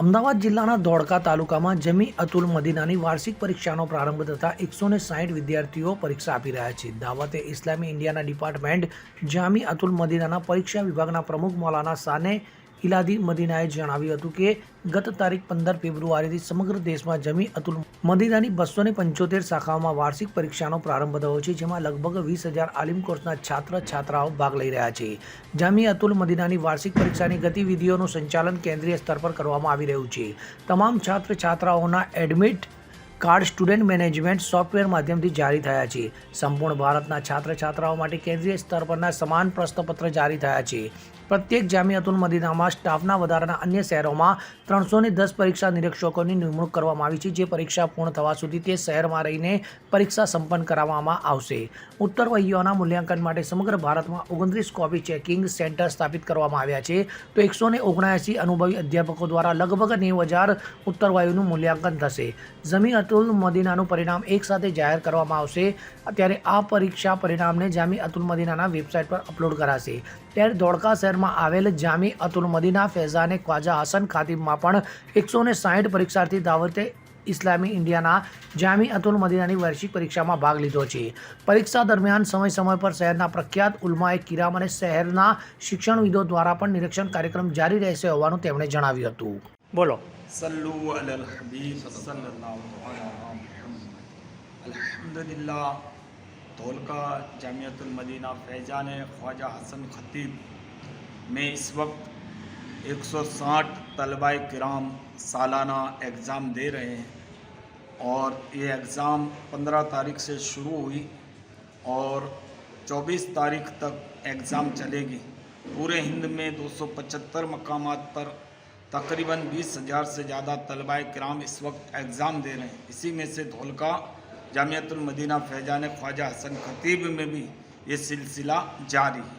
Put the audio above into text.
અમદાવાદ જિલ્લાના ધોળકા તાલુકામાં જમી અતુલ મદીનાની વાર્ષિક પરીક્ષાનો પ્રારંભ થતાં એકસો ને સાહીઠ વિદ્યાર્થીઓ પરીક્ષા આપી રહ્યા છે. દાવતે ઇસ્લામી ઇન્ડિયાના ડિપાર્ટમેન્ટ જામી અતુલ મદીનાના પરીક્ષા વિભાગના પ્રમુખ મૌલાના સાને ઇલાદી મદીનાએ જણાવ્યું હતું કે, ગત તારીખ પંદર ફેબ્રુઆરીથી સમગ્ર દેશમાં જમી અતુલ મદીનાની બસો ને પંચોતેર શાખાઓમાં વાર્ષિક પરીક્ષાનો પ્રારંભ થયો છે, જેમાં લગભગ વીસ હજાર આલિમ કોર્સના છાત્ર છાત્રાઓ ભાગ લઈ રહ્યા છે. જામી અતુલ મદીનાની વાર્ષિક પરીક્ષાની ગતિવિધિઓનું સંચાલન કેન્દ્રીય સ્તર પર કરવામાં આવી રહ્યું છે. તમામ છાત્ર છાત્રાઓના admit card student management software માધ્યમથી જારી થયા છે. સંપૂર્ણ ભારતના છાત્ર છાત્રાઓ માટે કેન્દ્રીય સ્તર પરના સમાન પ્રશ્નપત્ર જારી થયા છે. પ્રત્યેક જામિયાતુલ મદીનામાં સ્ટાફના વધારાના અન્ય શહેરોમાં ત્રણસોને દસ પરીક્ષા નિરીક્ષકોની નિમણૂક કરવામાં આવી છે. જે પરીક્ષા પૂર્ણ થવા સુધી તે શહેરમાં રહીને પરીક્ષા સંપન્ન કરાવવામાં આવશે. ઉત્તર વહીઓના મૂલ્યાંકન માટે સમગ્ર ભારતમાં ઓગણત્રીસ કોપી ચેકિંગ સેન્ટર સ્થાપિત કરવામાં આવ્યા છે. તો એકસો ને અનુભવી અધ્યાપકો દ્વારા લગભગ નેવું હજાર ઉત્તર વાયુનું મૂલ્યાંકન થશે. જમી અતુલ મદીનાનું પરિણામ એકસાથે જાહેર કરવામાં આવશે. ત્યારે આ પરીક્ષા પરિણામને જામી અતુલ મદીનાના વેબસાઇટ પર અપલોડ કરાશે. ત્યારે ધોળકા સુરતમાં આવેલ જામી અતુલ મદીના ફૈઝાને ખ્વાજા હસન ખાતિબમાં પણ એકસો ને સાહીઠ પરીક્ષાર્થી દાવતે ઇસ્લામી ઇન્ડિયાના જામી અતુલ મદીનાની વાર્ષિક પરીક્ષામાં ભાગ લીધો છે. પરીક્ષા દરમિયાન સમય સમય પર શહેરના પ્રખ્યાત ઉલમાએ કિરામ અને શહેરના શિક્ષણવિદો દ્વારા પણ નિરીક્ષણ કાર્યક્રમ જારી રહેશે હોવાનું તેમણે જણાવ્યું હતું. બોલો. અલ્હમદુલિલ્લાહ. ધોલકા જામિયાતુલ મદીના ફૈઝાને ખ્વાજા હસન ખતીબ में इस वक्त 160 तलबा किराम सालाना एग्ज़ाम दे रहे हैं और ये एग्ज़ाम 15 तारीख से शुरू हुई और 24 तारीख तक एग्ज़ाम चलेगी। पूरे हिंद में 275 मकामात पर तकरीबन बीस हज़ार से ज़्यादा तलबा कराम इस वक्त एग्ज़ाम दे रहे हैं। इसी में से धोलका, जामियतुल मदीना, फैजान ख्वाजा हसन खतीब में भी ये सिलसिला जारी है।